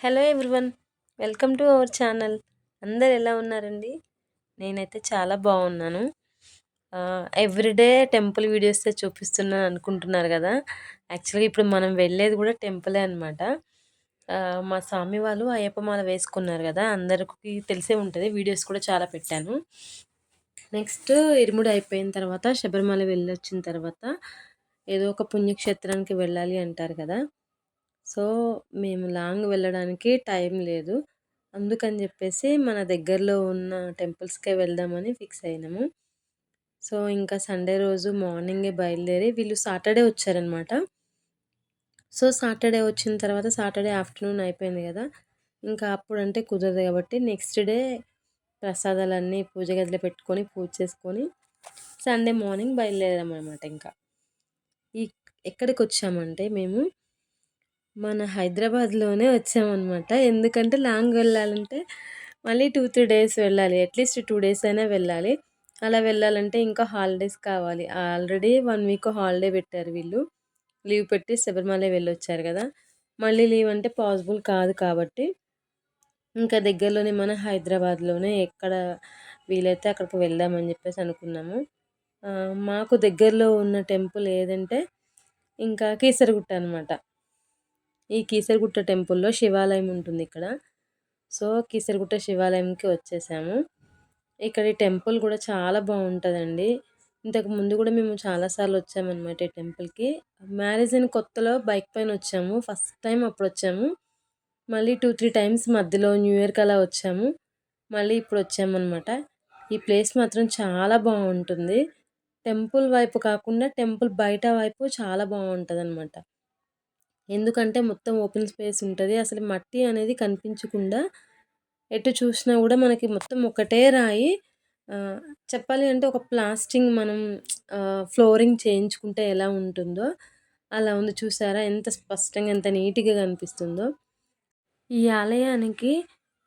Hello everyone welcome to our channel. అందరు ఎలా ఉన్నారండి? నేనైతే చాలా బాగున్నాను. ఎవ్రీడే టెంపుల్ వీడియోస్ చూపిస్తున్నాను అనుకుంటున్నారు కదా. యాక్చువల్గా ఇప్పుడు మనం వెళ్ళేది కూడా టెంపులే అనమాట మా స్వామి వాళ్ళు అయ్యప్పమాల వేసుకున్నారు కదా. అందరికి తెలిసే ఉంటుంది. వీడియోస్ కూడా చాలా పెట్టాను. నెక్స్ట్ ఇరుముడు అయిపోయిన తర్వాత శబరిమల వెళ్ళొచ్చిన తర్వాత ఏదో ఒక పుణ్యక్షేత్రానికి వెళ్ళాలి అంటారు కదా. సో మేము లాంగ్ వెళ్ళడానికి టైం లేదు. అందుకని చెప్పేసి మన దగ్గరలో ఉన్న టెంపుల్స్కే వెళ్దామని ఫిక్స్ అయినాము. సో ఇంకా సండే రోజు మార్నింగే బయలుదేరి వీళ్ళు సాటర్డే వచ్చారనమాట సో సాటర్డే వచ్చిన తర్వాత సాటర్డే ఆఫ్టర్నూన్ అయిపోయింది కదా. ఇంకా అప్పుడంటే కుదరదు కాబట్టి నెక్స్ట్ డే ప్రసాదాలన్నీ పూజ గదిలో పెట్టుకొని పూజ చేసుకొని సండే మార్నింగ్ బయలుదేరాం అనమాట ఇంకా. ఈ ఎక్కడికి వచ్చామంటే మేము మన హైదరాబాద్లోనే వచ్చామన్నమాట. ఎందుకంటే లాంగ్ వెళ్ళాలంటే మళ్ళీ టూ త్రీ డేస్ వెళ్ళాలి. అట్లీస్ట్ టూ డేస్ అయినా వెళ్ళాలి. అలా వెళ్ళాలంటే ఇంకా హాలిడేస్ కావాలి. ఆల్రెడీ వన్ వీక్ హాలిడే పెట్టారు వీళ్ళు. లీవ్ పెట్టి శబరిమల వెళ్ళొచ్చారు కదా. మళ్ళీ లీవ్ అంటే పాసిబుల్ కాదు కాబట్టి. ఇంకా దగ్గరలోనే మన హైదరాబాద్లోనే ఎక్కడ వీలైతే అక్కడికి వెళ్దామని చెప్పేసి అనుకున్నాము. మాకు దగ్గరలో ఉన్న టెంపుల్ ఏదంటే ఇంకా కీసరగుట్ట అనమాట ఈ కీసరగుట్ట టెంపుల్లో శివాలయం ఉంటుంది ఇక్కడ. సో కీసరగుట్ట శివాలయంకి వచ్చేసాము. ఇక్కడ ఈ టెంపుల్ కూడా చాలా బాగుంటుందండి. ఇంతకు ముందు కూడా మేము చాలాసార్లు వచ్చామన్నమాట ఈ టెంపుల్కి. మ్యారేజ్ అయిన కొత్తలో బైక్ పైన వచ్చాము. ఫస్ట్ టైం అప్పుడు వచ్చాము. మళ్ళీ టూ త్రీ టైమ్స్ మధ్యలో న్యూ ఇయర్కి అలా వచ్చాము. మళ్ళీ ఇప్పుడు వచ్చామన్నమాట. ఈ ప్లేస్ మాత్రం చాలా బాగుంటుంది. టెంపుల్ వైపు కాకుండా టెంపుల్ బయట వైపు చాలా బాగుంటుంది అనమాట ఎందుకంటే మొత్తం ఓపెన్ స్పేస్ ఉంటుంది. అసలు మట్టి అనేది కనిపించకుండా ఎటు చూసినా కూడా మనకి మొత్తం ఒకటే రాయి. చెప్పాలి అంటే ఒక ప్లాస్టింగ్ మనం ఫ్లోరింగ్ చేయించుకుంటే ఎలా ఉంటుందో అలా ఉంది చూసారా? ఎంత స్పష్టంగా ఎంత నీట్గా కనిపిస్తుందో. ఈ ఆలయానికి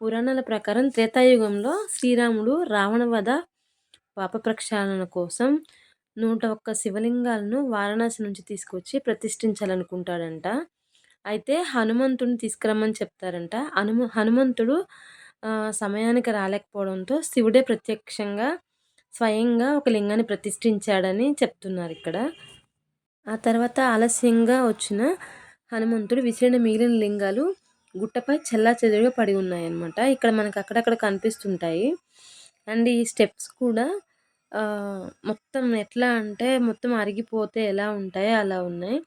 పురాణాల ప్రకారం త్రేతాయుగంలో శ్రీరాముడు రావణ వధ పాప ప్రక్షాళన కోసం నూట ఒక్క శివలింగాలను వారణాసి నుంచి తీసుకొచ్చి ప్రతిష్ఠించాలనుకుంటాడంట. అయితే హనుమంతుడిని తీసుకురమ్మని చెప్తారంట. హనుమ హనుమంతుడు సమయానికి రాలేకపోవడంతో శివుడే ప్రత్యక్షంగా స్వయంగా ఒక లింగాన్ని ప్రతిష్ఠించాడని చెప్తున్నారు ఇక్కడ. ఆ తర్వాత ఆలస్యంగా వచ్చిన హనుమంతుడు విసిరిన మిగిలిన లింగాలు గుట్టపై చెల్లా చెదురుగా పడి ఉన్నాయన్నమాట. ఇక్కడ మనకు అక్కడక్కడ కనిపిస్తుంటాయి. అండ్ ఈ స్టెప్స్ కూడా మొత్తం ఎట్లా అంటే మొత్తం అరిగిపోతే ఎలా ఉంటాయో అలా ఉన్నాయి.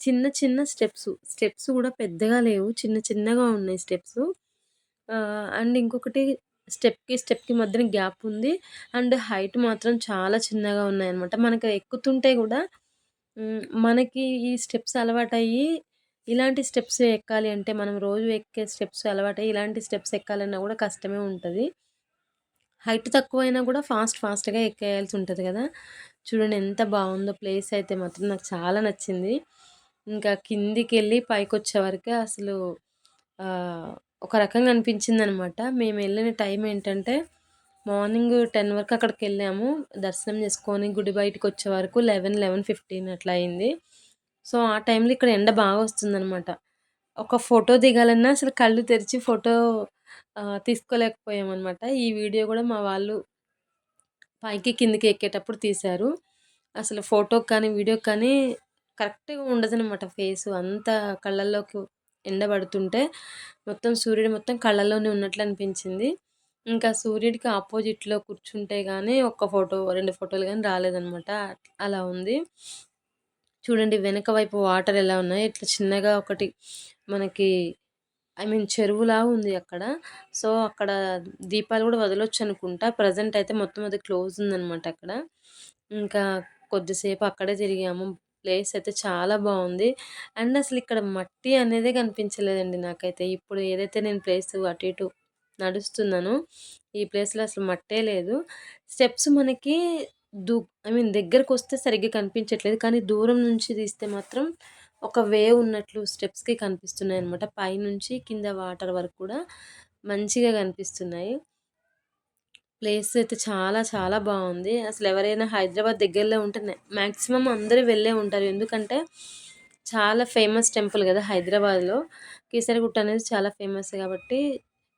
చిన్న చిన్న స్టెప్స్. స్టెప్స్ కూడా పెద్దగా లేవు. చిన్న చిన్నగా ఉన్నాయి స్టెప్స్. అండ్ ఇంకొకటి స్టెప్కి స్టెప్కి మధ్యన గ్యాప్ ఉంది. అండ్ హైట్ మాత్రం చాలా చిన్నగా ఉన్నాయన్నమాట. మనకి ఎక్కుతుంటే కూడా మనకి ఈ స్టెప్స్ అలవాటయ్యి ఇలాంటి స్టెప్స్ ఎక్కాలి అంటే మనం రోజు ఎక్కే స్టెప్స్ అలవాటయ్యి ఇలాంటి స్టెప్స్ ఎక్కాలన్నా కూడా కష్టమే ఉంటుంది. హైట్ తక్కువైనా కూడా ఫాస్ట్ ఫాస్ట్గా ఎక్కేయాల్సి ఉంటుంది కదా. చూడండి ఎంత బాగుందో ప్లేస్ అయితే మాత్రం నాకు చాలా నచ్చింది. ఇంకా కిందికి వెళ్ళి పైకి వచ్చేవరకు అసలు ఒక రకంగా అనిపించింది అనమాట మేము వెళ్ళిన టైం ఏంటంటే మార్నింగ్ టెన్ వరకు అక్కడికి వెళ్ళాము దర్శనం చేసుకొని గుడి బయటకు వచ్చే వరకు లెవెన్ లెవెన్ ఫిఫ్టీన్ అట్లా అయింది. సో ఆ టైంలో ఇక్కడ ఎండ బాగా వస్తుందనమాట. ఒక ఫోటో దిగాలన్నా అసలు కళ్ళు తెరిచి ఫోటో తీసుకోలేకపోయామన్నమాట ఈ వీడియో కూడా మా వాళ్ళు పైకి కిందికి ఎక్కేటప్పుడు తీశారు. అసలు ఫోటోకి కానీ వీడియోకి కానీ కరెక్ట్గా ఉండదనమాట ఫేస్. అంత కళ్ళల్లోకి ఎండబడుతుంటే మొత్తం సూర్యుడు మొత్తం కళ్ళల్లోనే ఉన్నట్లు అనిపించింది. ఇంకా సూర్యుడికి ఆపోజిట్లో కూర్చుంటే కానీ ఒక్క ఫోటో రెండు ఫోటోలు కానీ రాలేదనమాట అలా ఉంది. చూడండి వెనక వైపు వాటర్ ఎలా ఉన్నాయి. ఇట్లా చిన్నగా ఒకటి మనకి ఐ మీన్ చెరువులా ఉంది అక్కడ. సో అక్కడ దీపాలు కూడా వదలొచ్చు అనుకుంటా ప్రజెంట్ అయితే మొత్తం అది క్లోజ్ ఉందనమాట అక్కడ. ఇంకా కొద్దిసేపు అక్కడే తిరిగాము. ప్లేస్ అయితే చాలా బాగుంది. అండ్ అసలు ఇక్కడ మట్టి అనేదే కనిపించలేదండి నాకైతే. ఇప్పుడు ఏదైతే నేను ప్లేస్ అటు ఇటు నడుస్తున్నాను ఈ ప్లేస్లో అసలు మట్టే లేదు. స్టెప్స్ మనకి దూ ఐ మీన్ దగ్గరకు వస్తే సరిగ్గా కనిపించట్లేదు. కానీ దూరం నుంచి తీస్తే మాత్రం ఒక వే ఉన్నట్లు స్టెప్స్‌కి కనిపిస్తున్నాయి అనమాట పైనుంచి కింద వాటర్ వరకు కూడా మంచిగా కనిపిస్తున్నాయి. ప్లేస్ అయితే చాలా చాలా బాగుంది. అసలు ఎవరైనా హైదరాబాద్ దగ్గరలో ఉంటే మ్యాక్సిమం అందరూ వెళ్ళే ఉంటారు. ఎందుకంటే చాలా ఫేమస్ టెంపుల్ కదా హైదరాబాద్లో. కేసరిగుట్ట అనేది చాలా ఫేమస్ కాబట్టి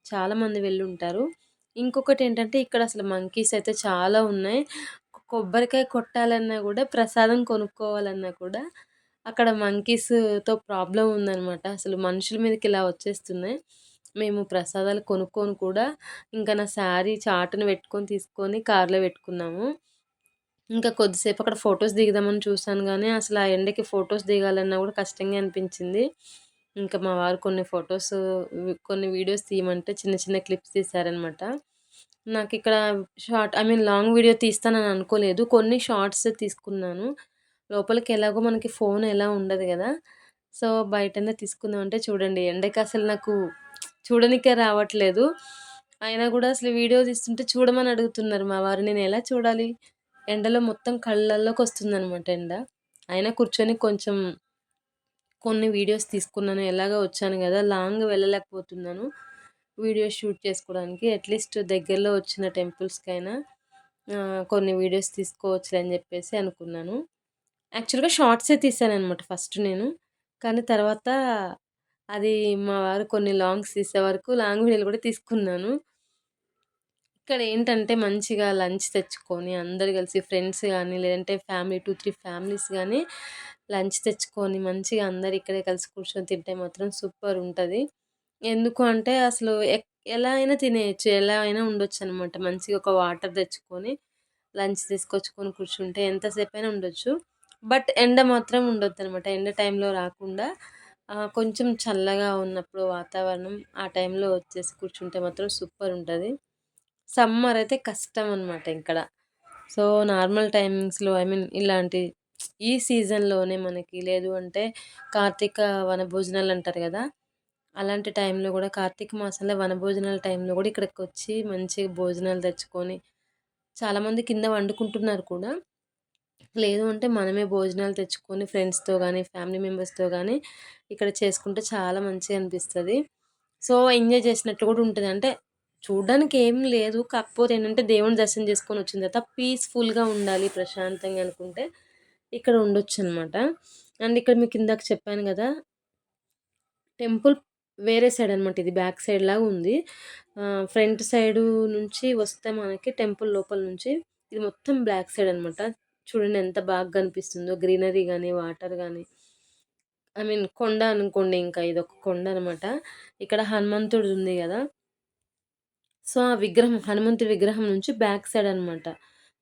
చాలామంది వెళ్ళి ఉంటారు. ఇంకొకటి ఏంటంటే ఇక్కడ అసలు మంకీస్ అయితే చాలా ఉన్నాయి. కొబ్బరికాయ కొట్టాలన్నా కూడా ప్రసాదం కొనుక్కోవాలన్నా కూడా అక్కడ మంకీస్తో ప్రాబ్లం ఉందన్నమాట. అసలు మనుషుల మీదకి ఇలా వచ్చేస్తున్నాయి. మేము ప్రసాదాలు కొనుక్కొని కూడా ఇంకా నా శారీ చాటును పెట్టుకొని తీసుకొని కార్లో పెట్టుకున్నాము. ఇంకా కొద్దిసేపు అక్కడ ఫొటోస్ దిగుదామని చూసాను కానీ అసలు ఆ ఎండకి ఫొటోస్ దిగాలన్నా కూడా కష్టంగా అనిపించింది. ఇంకా మా వారు కొన్ని ఫొటోస్ కొన్ని వీడియోస్ తీయమంటే చిన్న చిన్న క్లిప్స్ తీశారనమాట నాకు ఇక్కడ short I mean long video తీస్తానని అనుకోలేదు. కొన్ని షార్ట్స్ తీసుకున్నాను. లోపలికి ఎలాగో మనకి ఫోన్ ఎలా ఉండదు కదా. సో బయటనే తీసుకుందాం అంటే చూడండి ఎండకి అసలు నాకు చూడనికే రావట్లేదు. అయినా కూడా అసలు వీడియో తీస్తుంటే చూడమని అడుగుతున్నారు మా వారు. నేను ఎలా చూడాలి? ఎండలో మొత్తం కళ్ళల్లోకి వస్తుందనమాట ఎండ. అయినా కూర్చొని కొంచెం కొన్ని వీడియోస్ తీసుకున్నాను. ఎలాగో వచ్చాను కదా లాంగ్ వెళ్ళలేకపోతున్నాను వీడియోస్ షూట్ చేసుకోవడానికి. అట్లీస్ట్ దగ్గరలో వచ్చిన టెంపుల్స్కైనా కొన్ని వీడియోస్ తీసుకోవచ్చులే అని చెప్పేసి అనుకున్నాను. యాక్చువల్గా షార్ట్సే తీసాను అనమాట ఫస్ట్ నేను. కానీ తర్వాత అది మా వారు కొన్ని లాంగ్స్ తీసే వరకు లాంగ్ వీడియోలు కూడా తీసుకున్నాను. ఇక్కడ ఏంటంటే మంచిగా లంచ్ తెచ్చుకొని అందరు కలిసి ఫ్రెండ్స్ కానీ లేదంటే ఫ్యామిలీ టూ త్రీ ఫ్యామిలీస్ కానీ లంచ్ తెచ్చుకొని మంచిగా అందరు ఇక్కడే కలిసి కూర్చొని తింటే మాత్రం సూపర్ ఉంటుంది. ఎందుకు అంటే అసలు ఎలా అయినా తినేయచ్చు ఎలా అయినా ఉండొచ్చు అనమాట మంచిగా ఒక వాటర్ తెచ్చుకొని లంచ్ తీసుకొచ్చుకొని కూర్చుంటే ఎంతసేపు అయినా ఉండొచ్చు. బట్ ఎండ మాత్రం ఉండొద్దు అనమాట ఎండ టైంలో రాకుండా కొంచెం చల్లగా ఉన్నప్పుడు వాతావరణం ఆ టైంలో వచ్చేసి కూర్చుంటే మాత్రం సూపర్ ఉంటుంది సమ్మర్ అయితే కష్టం అనమాట ఇక్కడ. సో నార్మల్ టైమింగ్స్లో ఐ మీన్ ఇలాంటి ఈ సీజన్లోనే మనకి లేదు అంటే కార్తీక వనభోజనాలు అంటారు కదా అలాంటి టైంలో కూడా కార్తీక మాసంలో వనభోజనాల టైంలో కూడా ఇక్కడికి వచ్చి మంచిగా భోజనాలు తెచ్చుకొని చాలామంది కింద వండుకుంటున్నారు కూడా. లేదు అంటే మనమే భోజనాలు తెచ్చుకొని ఫ్రెండ్స్తో కానీ ఫ్యామిలీ మెంబర్స్తో కానీ ఇక్కడ చేసుకుంటే చాలా మంచిగా అనిపిస్తుంది. సో ఎంజాయ్ చేసినట్టు కూడా ఉంటుంది. అంటే చూడడానికి ఏం లేదు. కాకపోతే ఏంటంటే దేవుని దర్శనం చేసుకొని వచ్చిన తర్వాత పీస్ఫుల్గా ఉండాలి ప్రశాంతంగా అనుకుంటే ఇక్కడ ఉండొచ్చు అనమాట అండ్ ఇక్కడ మీకు ఇందాక చెప్పాను కదా టెంపుల్ వేరే సైడ్ అనమాట ఇది బ్యాక్ సైడ్ లాగా ఉంది. ఫ్రంట్ సైడ్ నుంచి వస్తే మనకి టెంపుల్ లోపల నుంచి ఇది మొత్తం బ్లాక్ సైడ్ అనమాట చూడండి ఎంత బాగా కనిపిస్తుందో. గ్రీనరీ కానీ వాటర్ కానీ ఐ మీన్ కొండ అనుకోండి ఇంకా ఇది ఒక కొండ అనమాట ఇక్కడ హనుమంతుడు ఉంది కదా. సో ఆ విగ్రహం హనుమంతుడి విగ్రహం నుంచి బ్యాక్ సైడ్ అనమాట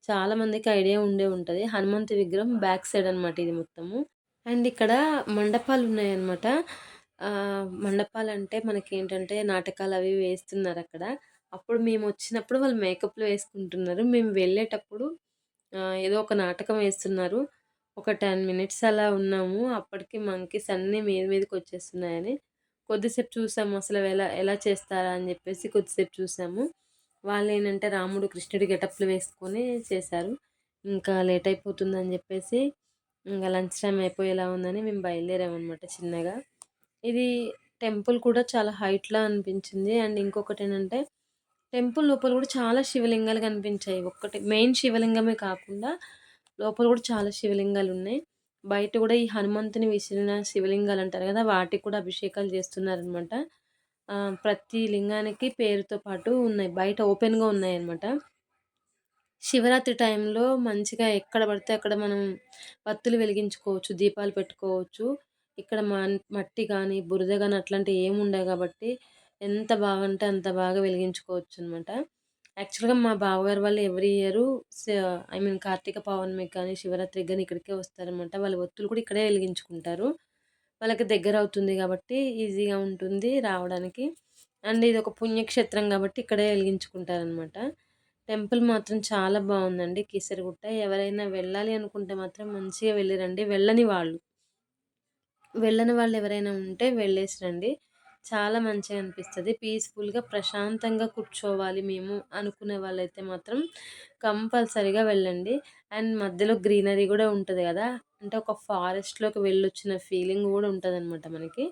చాలామందికి ఐడియా ఉండే ఉంటుంది. హనుమంతు విగ్రహం బ్యాక్ సైడ్ అనమాట ఇది మొత్తము. అండ్ ఇక్కడ మండపాలు ఉన్నాయన్నమాట. మండపాలు అంటే మనకి ఏంటంటే నాటకాలు అవి వేస్తున్నారు అక్కడ. అప్పుడు మేము వచ్చినప్పుడు వాళ్ళు మేకప్లు వేసుకుంటున్నారు. మేము వెళ్ళేటప్పుడు ఏదో ఒక నాటకం వేస్తున్నారు. ఒక టెన్ మినిట్స్ అలా ఉన్నాము. అప్పటికి మంకీస్ అన్నీ మీద మీదకి వచ్చేస్తున్నాయని కొద్దిసేపు చూసాము అసలు ఎలా ఎలా చేస్తారా అని చెప్పేసి కొద్దిసేపు చూసాము. వాళ్ళు ఏంటంటే రాముడు కృష్ణుడి గెటప్లు వేసుకొని చేశారు. ఇంకా లేట్ అయిపోతుందని చెప్పేసి ఇంకా లంచ్ టైం అయిపోయేలా ఉందని మేము బయలుదేరామన్నమాట చిన్నగా. ఇది టెంపుల్ కూడా చాలా హైట్లా అనిపించింది. అండ్ ఇంకొకటి ఏంటంటే టెంపుల్ లోపల కూడా చాలా శివలింగాలు కనిపించాయి. ఒక్కటి మెయిన్ శివలింగమే కాకుండా లోపల కూడా చాలా శివలింగాలు ఉన్నాయి. బయట కూడా ఈ హనుమంతుని విసిరిన శివలింగాలు అంటారు కదా వాటికి కూడా అభిషేకాలు చేస్తున్నారనమాట ప్రతి లింగానికి పేరుతో పాటు ఉన్నాయి బయట ఓపెన్గా ఉన్నాయి అనమాట శివరాత్రి టైంలో మంచిగా ఎక్కడ పడితే అక్కడ మనం వత్తులు వెలిగించుకోవచ్చు దీపాలు పెట్టుకోవచ్చు. ఇక్కడ మట్టి కానీ బురద కానీ అట్లాంటివి ఏమి ఉండవు కాబట్టి ఎంత బాగుంటే అంత బాగా వెలిగించుకోవచ్చు అనమాట యాక్చువల్గా మా బావగారు వాళ్ళు ఎవ్రీ ఇయర్ ఐ మీన్ కార్తీక పౌర్ణమికి కానీ శివరాత్రికి కానీ ఇక్కడికే వస్తారనమాట. వాళ్ళ ఒత్తులు కూడా ఇక్కడే వెలిగించుకుంటారు. వాళ్ళకి దగ్గర అవుతుంది కాబట్టి ఈజీగా ఉంటుంది రావడానికి. అండ్ ఇది ఒక పుణ్యక్షేత్రం కాబట్టి ఇక్కడే వెలిగించుకుంటారనమాట. టెంపుల్ మాత్రం చాలా బాగుందండి కీసరిగుట్ట. ఎవరైనా వెళ్ళాలి అనుకుంటే మాత్రం మంచిగా వెళ్ళిరండి. వెళ్ళని వాళ్ళు వెళ్ళని వాళ్ళు ఎవరైనా ఉంటే వెళ్ళేసి రండి చాలా మంచిగా అనిపిస్తుంది. పీస్ఫుల్గా ప్రశాంతంగా కూర్చోవాలి మేము అనుకునే వాళ్ళైతే మాత్రం కంపల్సరీగా వెళ్ళండి. అండ్ మధ్యలో గ్రీనరీ కూడా ఉంటుంది కదా అంటే ఒక ఫారెస్ట్లోకి వెళ్ళొచ్చిన ఫీలింగ్ కూడా ఉంటుంది అనమాట మనకి.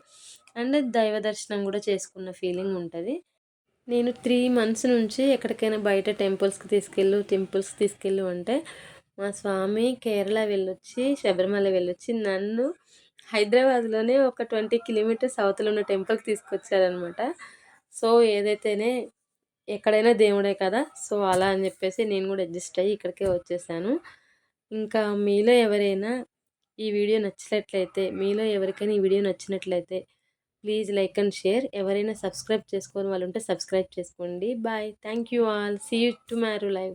అండ్ దైవ దర్శనం కూడా చేసుకున్న ఫీలింగ్ ఉంటుంది. నేను త్రీ మంత్స్ నుంచి ఎక్కడికైనా బయట టెంపుల్స్కి తీసుకెళ్ళు టెంపుల్స్కి తీసుకెళ్ళు అంటే మా స్వామి కేరళ వెళ్ళొచ్చి శబరిమల వెళ్ళొచ్చి నన్ను హైదరాబాద్లోనే ఒక ట్వంటీ కిలోమీటర్స్ అవతల ఉన్న టెంపుల్కి తీసుకొచ్చారనమాట. సో ఏదైతేనే ఎక్కడైనా దేవుడే కదా సో అలా అని చెప్పేసి నేను కూడా అడ్జస్ట్ అయ్యి ఇక్కడికే వచ్చేసాను. ఇంకా మీలో ఎవరైనా ఈ వీడియో నచ్చినట్లయితే మీలో ఎవరికైనా ఈ వీడియో నచ్చినట్లయితే ప్లీజ్ లైక్ అండ్ షేర్. ఎవరైనా సబ్స్క్రైబ్ చేసుకోని వాళ్ళు ఉంటే సబ్స్క్రైబ్ చేసుకోండి. Bye. Thank you all. See you tomorrow live